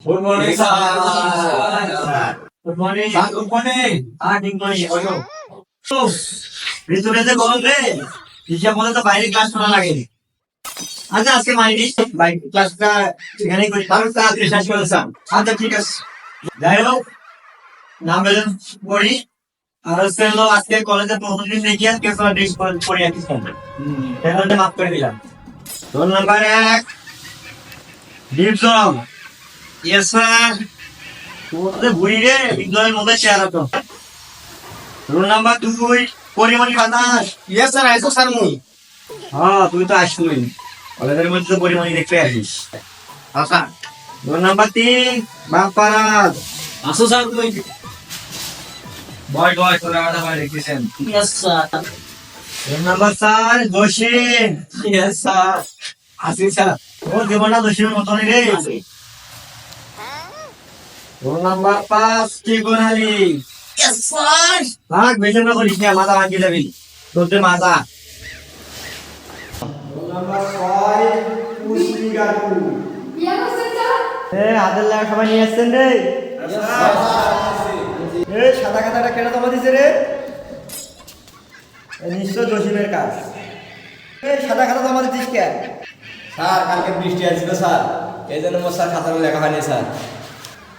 Good morning, sir. Good morning. Sir, good morning. Ah, good morning. ভিতরে যে গরম রে হিসাব মতো তো বাইরে ক্লাস করা লাগে আচ্ছা আজকে মাইনি বাইরে ক্লাসটা এখানেই করি তাহলে তাড়াতাড়ি শেষ করে স্যার আচ্ছা ঠিক আছে যাই হোক নাম বেজন পড়ি আর হচ্ছে হলো আজকে কলেজে প্রথম দিন দেখি আজকে তোমার ড্রিঙ্কস পড়ি আর কি তাহলে মাফ করে দিলাম রোল নাম্বার এক ডিপজম ইয়েস স্যার বুড়ি রে বিদ্যালয়ের মধ্যে চেহারা তো রোল নাম্বার দুই পরিমণি বাতাস ইয়েস স্যার আইসো স্যার মুই। হ্যাঁ তুই তো আসবি কলেজের মধ্যে তো পরিমণি দেখতে আসিস। আচ্ছা রোল নাম্বার তিন বাপারাজ আসো স্যার তুই বয় বয় তোরা আলাদা ভাই দেখতেছেন। ইয়েস স্যার রোল নাম্বার চার জসিম ইয়েস স্যার আসি স্যার। ও দেবনা জসিমের মতনই রে। রোল নাম্বার পাঁচ চিকন আলী ভাগ বেতন না করিস না মাথা ভাঙিয়ে যাবি। তোর যে মাথা। হাতের লাগা সবাই নিয়ে আসছেন রে। এ সাদা খাতাটা কেটে জমা দিছে রে? এ নিশ্চয় জসিমের কাজ। এ সাদা খাতা জমা দিচ্ছিস কে স্যার কালকে বৃষ্টি আসছিল স্যার। এই জন্য মোর স্যার খাতাটা লেখা হয়নি স্যার।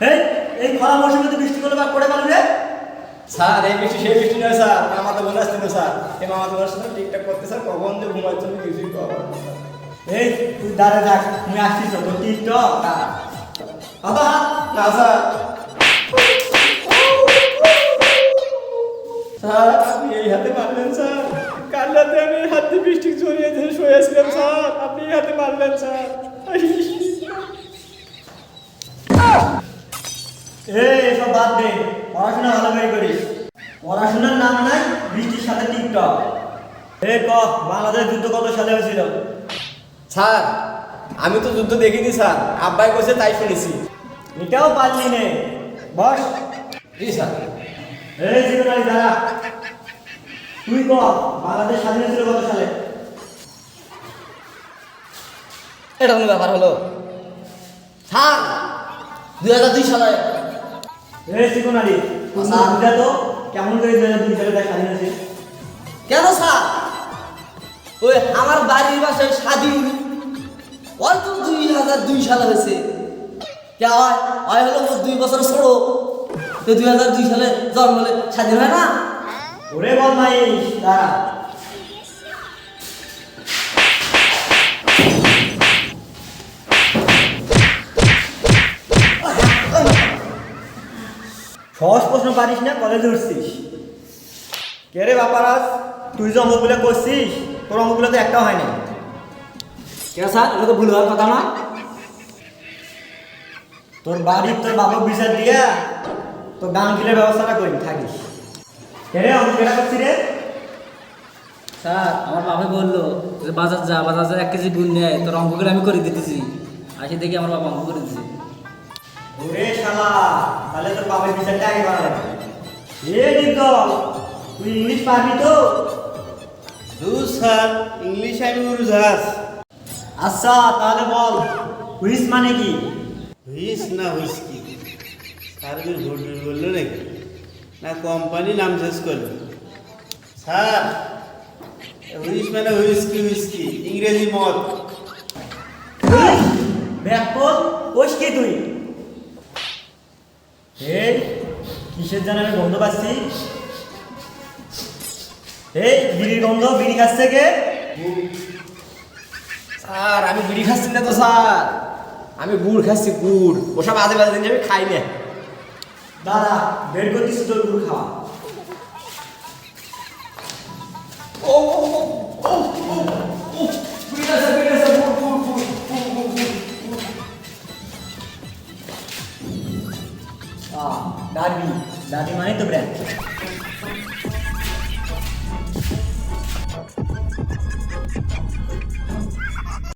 এই এই খরা মৌসুমে তো বৃষ্টি করলে বা পড়ে পারু রে? স্যার এই বৃষ্টি সেই বৃষ্টি নয় স্যার। মামা তো বলে আসছিল স্যার। এই মামা তোমার সাথে ঠিকঠাক করতে স্যার। কখন যে ঘুমাচ্ছ কিছুই কখন এই তুই দাঁড়া থাক তুই আসছিস তো তোর টিকটক আবা না স্যার। স্যার আপনি এই হাতে মারলেন স্যার। কাল রাতে আমি হাতে বৃষ্টি জড়িয়ে ধরে শুয়েছিলাম স্যার। আপনি এই হাতে মারলেন স্যার। এই এসব বাদ দে। পড়াশোনা ভালো করে করিস। পড়াশোনার নাম নাই বৃষ্টির সাথে টিকটক। এই ক বাংলাদেশ যুদ্ধ কত সালে হয়েছিল? স্যার আমি তো যুদ্ধ দেখিনি স্যার। আব্বাই কইছে তাই শুনেছি। এটাও পারলি নে। বস। জি স্যার। এই জীবনালী দাঁড়া। তুই ক বাংলাদেশ স্বাধীন হয়েছিল কত সালে? এটা কোনো ব্যাপার হলো। স্যার দুই হাজার দুই সালে তুই আচ্ছা। তো কেমন করে দুই হাজার দুই তার স্বাধীন হয়েছে? কেন স্যার? ওই আমার বাড়ির বাসায় স্বাধীন। ওর তো দুই হাজার দুই সালে হয়েছে। কে হয়? হয় হলো ওর দুই বছর ছোড়ো তো দুই হাজার দুই সালে জন্ম হলে স্বাধীন হয় না? ওরে বল মাইস দাঁড়া। সহজ প্রশ্ন পারিস না কলেজে উঠছিস কে রে বাপারাজ? তুই যে অঙ্কগুলো করছিস তোর অঙ্কগুলো তো একটাও হয়নি কেন স্যার? এটা তো ভুল হওয়ার কথা না। তোর বাড়ির তোর বাবুর বিচার দিয়া তোর গান কিলের ব্যবস্থাটা করি থাকিস। কে রে কেটা করছি রে? স্যার আমার বাবা বলল যে বাজার যা বাজার যা এক কেজি গুণ নেয় তোর অঙ্কগুলো আমি করে দিতেছি। আসি দেখি আমার বাবা অঙ্ক করে দিচ্ছে ওরে শালা তাহলে তোর বাবার বিচারটা আগে করা লাগবে এ নির্দল তুই ইংলিশ পারবি তো? রুজ স্যার ইংলিশ আমি উর্জাস আচ্ছা তাহলে বল হুইস মানে কি? হুইস না হুইস্কি? সার্ভিস ভোট বলল নাকি? না কোম্পানি নাম শেষ করল। স্যার হুইস মানে হুইস্কি হুইস্কি ইংরেজি মদ ব্যাপক কোষ কি তুই এই কিসের জানে আমি গন্ধ পাচ্ছি। এই বিড়ির গন্ধ বিড়ি খাচ্ছে কে? স্যার আমি বিড়ি খাচ্ছি না তো স্যার। আমি গুড় খাচ্ছি গুড়। ওসব আজে বাজে জিনিস আমি খাই না। দাদা বের করতিস তোর গুড় খাওয়া। আহ, डार्बी डार्बी माने तो ब्रांड।